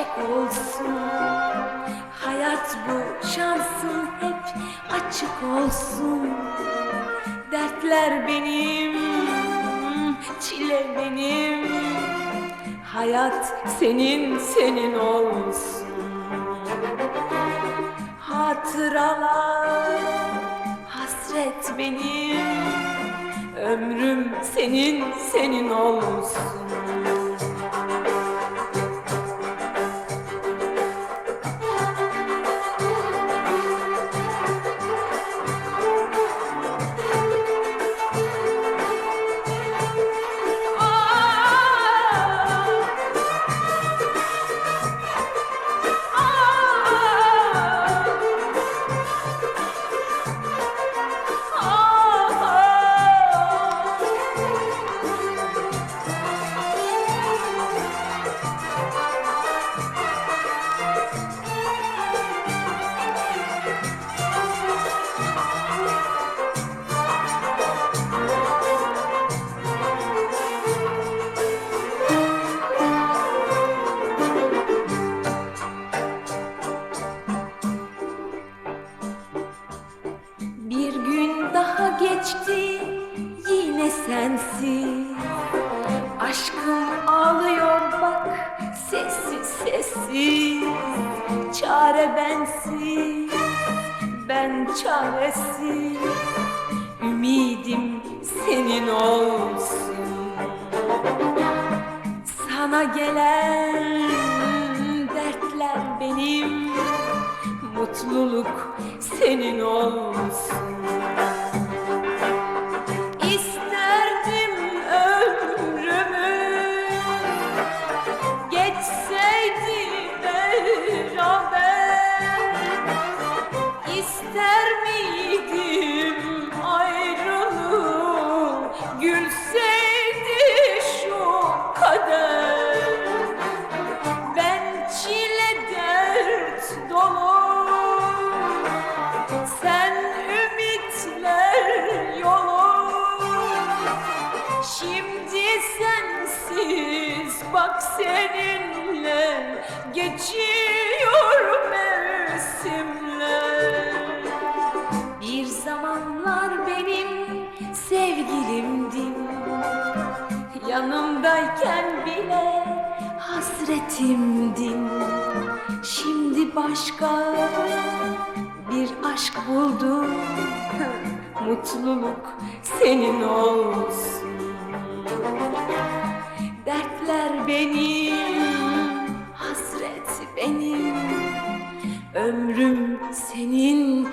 Gerçek olsun. Hayat bu şansın hep açık olsun. Dertler benim, çile benim. Hayat senin, senin olsun. Hatıralar, hasret benim. Ömrüm senin, senin olsun geçti yine sensiz. Aşkım ağlıyor bak sessiz sessiz. Çare bensiz ben çaresiz. Ümidim senin olsun. Sana gelen dertler benim. Mutluluk senin olsun bak seninle Geçiyor mevsimler. Bir zamanlar benim sevgilimdin Yanımdayken bile hasretimdin. Şimdi başka bir aşk buldum. Mutluluk senin olsun benim, hasret benim. Ömrüm senin,